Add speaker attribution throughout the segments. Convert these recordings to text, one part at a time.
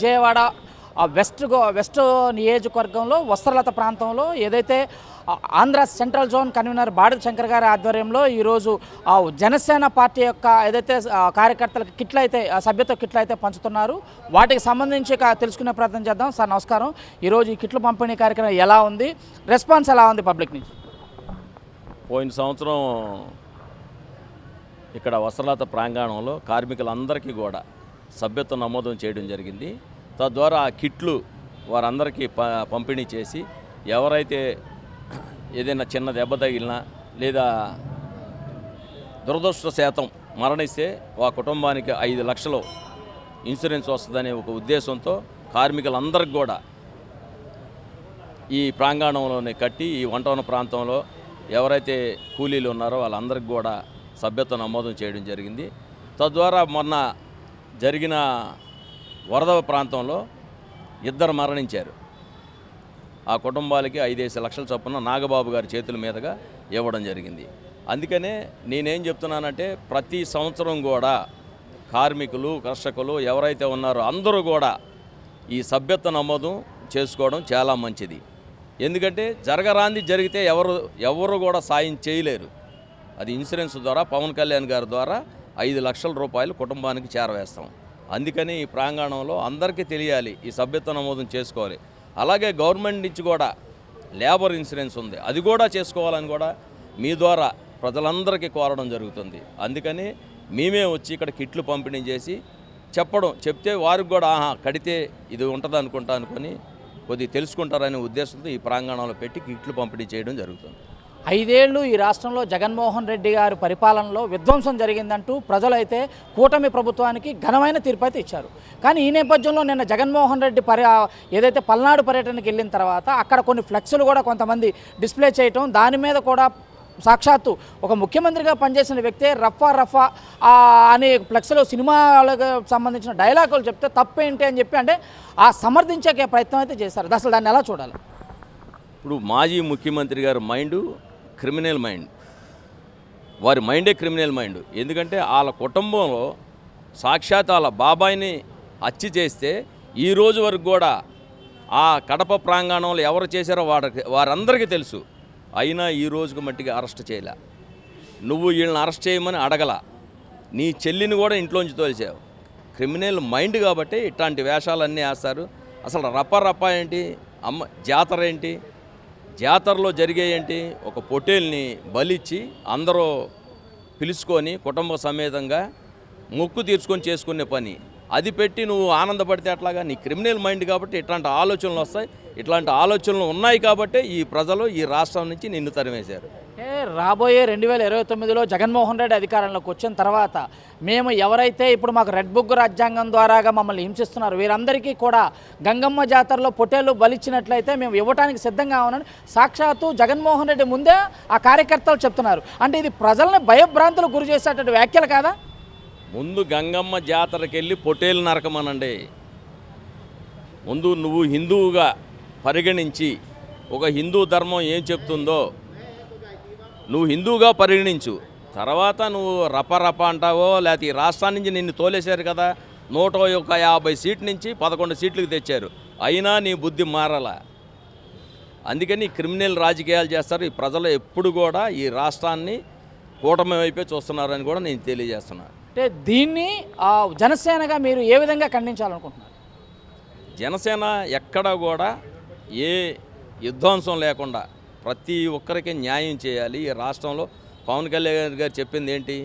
Speaker 1: విజయవాడ ఆ west go west నియోజకవర్గంలో వస్త్రలత ప్రాంతంలో ఏదైతే Andhra central zone convener Badi Shankar గారి ఆధ్వర్యంలో ఈరోజు ఆ జనసేన పార్టీ యొక్క ఏదైతే కార్యకర్తలకు కిట్లు అయితే సభ్యత్వ కిట్లు అయితే పంచుతున్నారు. వాటికి సంబంధించి తెలుసుకునే ప్రయత్నం చేద్దాం. సార్ నమస్కారం. ఈరోజు ఈ కిట్లు పంపిణీ కార్యక్రమం ఎలా ఉంది? రెస్పాన్స్ ఎలా ఉంది పబ్లిక్ నుంచి?
Speaker 2: పోయిన సంవత్సరం ఇక్కడ వస్త్రలత ప్రాంగణంలో కార్మికులందరికీ కూడా సభ్యత్వ నమోదం చేయడం జరిగింది. తద్వారా ఆ కిట్లు వారందరికీ ప పంపిణీ చేసి ఎవరైతే ఏదైనా చిన్న దెబ్బ తగిలినా లేదా దురదృష్ట శాతం మరణిస్తే ఆ కుటుంబానికి ఐదు లక్షలు ఇన్సూరెన్స్ వస్తుందనే ఒక ఉద్దేశంతో కార్మికులందరికి కూడా ఈ ప్రాంగణంలోనే కట్టి ఈ వంటవన ప్రాంతంలో ఎవరైతే కూలీలు ఉన్నారో వాళ్ళందరికీ కూడా సభ్యత్వ నమోదం చేయడం జరిగింది. తద్వారా మొన్న జరిగిన వరద ప్రాంతంలో ఇద్దరు మరణించారు. ఆ కుటుంబాలకి ఐదేసి లక్షల చొప్పున నాగబాబు గారి చేతుల మీదుగా ఇవ్వడం జరిగింది. అందుకనే నేనేం చెప్తున్నానంటే ప్రతి సంవత్సరం కూడా కార్మికులు కర్షకులు ఎవరైతే ఉన్నారో అందరూ కూడా ఈ సభ్యత్వ నమోదు చేసుకోవడం చాలా మంచిది. ఎందుకంటే జరగరాంది జరిగితే ఎవరు ఎవరు కూడా సాయం చేయలేరు. అది ఇన్సూరెన్స్ ద్వారా పవన్ కళ్యాణ్ గారి ద్వారా ఐదు లక్షల రూపాయలు కుటుంబానికి చేరవేస్తాం. అందుకని ఈ ప్రాంగణంలో అందరికీ తెలియాలి ఈ సభ్యత్వ నమోదం చేసుకోవాలి. అలాగే గవర్నమెంట్ నుంచి కూడా లేబర్ ఇన్సూరెన్స్ ఉంది. అది కూడా చేసుకోవాలని కూడా మీ ద్వారా ప్రజలందరికీ కోరడం జరుగుతుంది. అందుకని మేమే వచ్చి ఇక్కడ కిట్లు పంపిణీ చేసి చెప్పడం చెప్తే వారికి కూడా ఆహా కడితే ఇది ఉంటుంది అనుకుంటా అనుకొని కొద్దిగా తెలుసుకుంటారనే ఉద్దేశంతో ఈ ప్రాంగణంలో పెట్టి కిట్లు పంపిణీ చేయడం జరుగుతుంది.
Speaker 1: ఐదేళ్ళు ఈ రాష్ట్రంలో జగన్మోహన్ రెడ్డి గారి పరిపాలనలో విధ్వంసం జరిగిందంటూ ప్రజలైతే కూటమి ప్రభుత్వానికి ఘనమైన తీర్పు అయితే ఇచ్చారు. కానీ ఈ నేపథ్యంలో నిన్న జగన్మోహన్ రెడ్డి పర్య ఏదైతే పల్నాడు పర్యటనకి వెళ్ళిన తర్వాత అక్కడ కొన్ని ఫ్లెక్స్లు కూడా కొంతమంది డిస్ప్లే చేయటం దాని మీద కూడా సాక్షాత్తు ఒక ముఖ్యమంత్రిగా పనిచేసిన వ్యక్తే రఫా రఫా అనే ఫ్లెక్స్లో సినిమాలకు సంబంధించిన డైలాగులు చెప్తే తప్పేంటి అని చెప్పి అంటే ఆ సమర్థించే ప్రయత్నం అయితే చేశారు. అసలు దాన్ని ఎలా చూడాలి?
Speaker 2: ఇప్పుడు మాజీ ముఖ్యమంత్రి గారు మైండ్ క్రిమినల్ మైండ్. వారి మైండే క్రిమినల్ మైండ్. ఎందుకంటే వాళ్ళ కుటుంబంలో సాక్షాత్ వాళ్ళ బాబాయిని హత్య చేస్తే ఈ రోజు వరకు కూడా ఆ కడప ప్రాంగణంలో ఎవరు చేశారో వారికి వారందరికీ తెలుసు. అయినా ఈ రోజుకు మట్టికి అరెస్ట్ చేయలే. నువ్వు వీళ్ళని అరెస్ట్ చేయమని అడగల. నీ చెల్లిని కూడా ఇంట్లోంచి తోల్చావు. క్రిమినల్ మైండ్ కాబట్టి ఇట్లాంటి వేషాలన్నీ వేస్తారు. అసలు రప్ప రప్ప ఏంటి? అమ్మ జాతర ఏంటి? జాతరలో జరిగే ఏంటి? ఒక పొటేల్ని బలిచ్చి అందరూ పిలుచుకొని కుటుంబ సమేతంగా మొక్కు తీర్చుకొని చేసుకునే పని. అది పెట్టి నువ్వు ఆనందపడితే అట్లాగా? నీ క్రిమినల్ మైండ్ కాబట్టి ఇట్లాంటి ఆలోచనలు వస్తాయి. ఇట్లాంటి ఆలోచనలు ఉన్నాయి కాబట్టి ఈ ప్రజలు ఈ రాష్ట్రం నుంచి నిన్ను తరిమేశారు.
Speaker 1: అంటే రాబోయే రెండు వేల ఇరవై తొమ్మిదిలో జగన్మోహన్ రెడ్డి అధికారంలోకి వచ్చిన తర్వాత మేము ఎవరైతే ఇప్పుడు మాకు రెడ్ బుక్ రాజ్యాంగం ద్వారాగా మమ్మల్ని హింసిస్తున్నారు వీరందరికీ కూడా గంగమ్మ జాతరలో పొట్టేలు బలిచ్చినట్లయితే మేము ఇవ్వడానికి సిద్ధంగా ఉన్నాను సాక్షాత్తు జగన్మోహన్ రెడ్డి ముందే ఆ కార్యకర్తలు చెప్తున్నారు. అంటే ఇది ప్రజల్ని భయభ్రాంతులకు గురి చేసేటటువంటి వ్యాఖ్యలు కాదా?
Speaker 2: ముందు గంగమ్మ జాతరకి వెళ్ళి పొట్టేలు నరకమనండి. ముందు నువ్వు హిందువుగా పరిగణించి ఒక హిందూ ధర్మం ఏం చెప్తుందో నువ్వు హిందువుగా పరిగణించు. తర్వాత నువ్వు రప రప అంటావో లేకపోతే ఈ రాష్ట్రాన్ని నుంచి నిన్ను తోలేశారు కదా నూట ఒక యాభై సీట్ నుంచి పదకొండు సీట్లకు తెచ్చారు. అయినా నీ బుద్ధి మారలా. అందుకని క్రిమినల్ రాజకీయాలు చేస్తారు. ఈ ప్రజలు ఎప్పుడు కూడా ఈ రాష్ట్రాన్ని కూటమి వైపే చూస్తున్నారని కూడా నేను తెలియజేస్తున్నాను
Speaker 1: అంటే దీన్ని జనసేనగా మీరు ఏ విధంగా ఖండించాలనుకుంటున్నారు?
Speaker 2: జనసేన ఎక్కడ కూడా ఏ విధ్వంసం లేకుండా ప్రతి ఒక్కరికి న్యాయం చేయాలి. ఈ రాష్ట్రంలో పవన్ కళ్యాణ్ గారు చెప్పింది ఏంటి?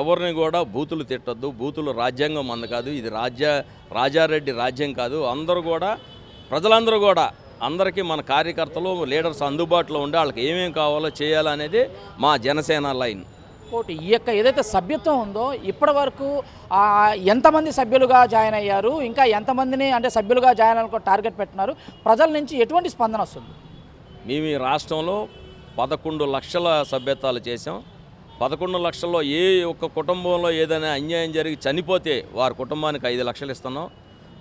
Speaker 2: ఎవరిని కూడా బూతులు తిట్టద్దు. బూతులు రాజ్యాంగం అంద కాదు. ఇది రాజ్య రాజారెడ్డి రాజ్యం కాదు. అందరూ కూడా ప్రజలందరూ కూడా అందరికీ మన కార్యకర్తలు లీడర్స్ అందుబాటులో ఉండి వాళ్ళకి ఏమేమి కావాలో చేయాలనేది మా జనసేన లైన్.
Speaker 1: ఇంకోటి ఈ యొక్క ఏదైతే సభ్యత్వం ఉందో ఇప్పటి వరకు ఎంతమంది సభ్యులుగా జాయిన్ అయ్యారు? ఇంకా ఎంతమందిని అంటే సభ్యులుగా జాయిన్ అనుకో టార్గెట్ పెట్టినారు ప్రజల నుంచి ఎటువంటి స్పందన వస్తుంది?
Speaker 2: మేము ఈ రాష్ట్రంలో పదకొండు లక్షల సభ్యత్వాలు చేసాం పదకొండు లక్షల్లో ఏ ఒక్క కుటుంబంలో ఏదైనా అన్యాయం జరిగి చనిపోతే వారి కుటుంబానికి ఐదు లక్షలు ఇస్తున్నాం.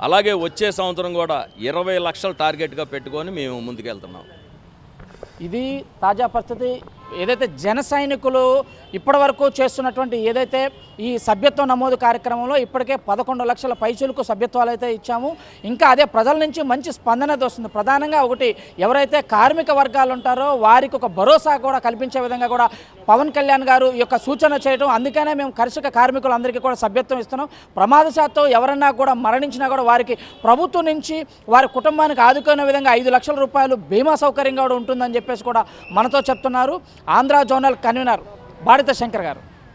Speaker 2: అలాగే వచ్చే సంవత్సరం కూడా ఇరవై లక్షలు టార్గెట్గా పెట్టుకొని మేము ముందుకెళ్తున్నాం.
Speaker 1: ఇది తాజా పరిస్థితి. ఏదైతే జన సైనికులు ఇప్పటివరకు చేస్తున్నటువంటి ఏదైతే ఈ సభ్యత్వ నమోదు కార్యక్రమంలో ఇప్పటికే పదకొండు లక్షల పైచులకు సభ్యత్వాలు అయితే ఇచ్చాము. ఇంకా అదే ప్రజల నుంచి మంచి స్పందన వస్తుంది. ప్రధానంగా ఒకటి ఎవరైతే కార్మిక వర్గాలు ఉంటారో వారికి ఒక భరోసా కూడా కల్పించే విధంగా కూడా పవన్ కళ్యాణ్ గారు ఈ యొక్క సూచన చేయడం అందుకనే మేము కర్షక కార్మికులందరికీ కూడా సభ్యత్వం ఇస్తున్నాం. ప్రమాదశాత్తు ఎవరన్నా కూడా మరణించినా కూడా వారికి ప్రభుత్వం నుంచి వారి కుటుంబానికి ఆదుకునే విధంగా ఐదు లక్షల రూపాయలు బీమా సౌకర్యం కూడా ఉంటుందని చెప్పేసి కూడా మనతో చెప్తున్నారు. ఆంధ్ర జోనల్ కన్వీనర్ భారత శంకర్ గారు.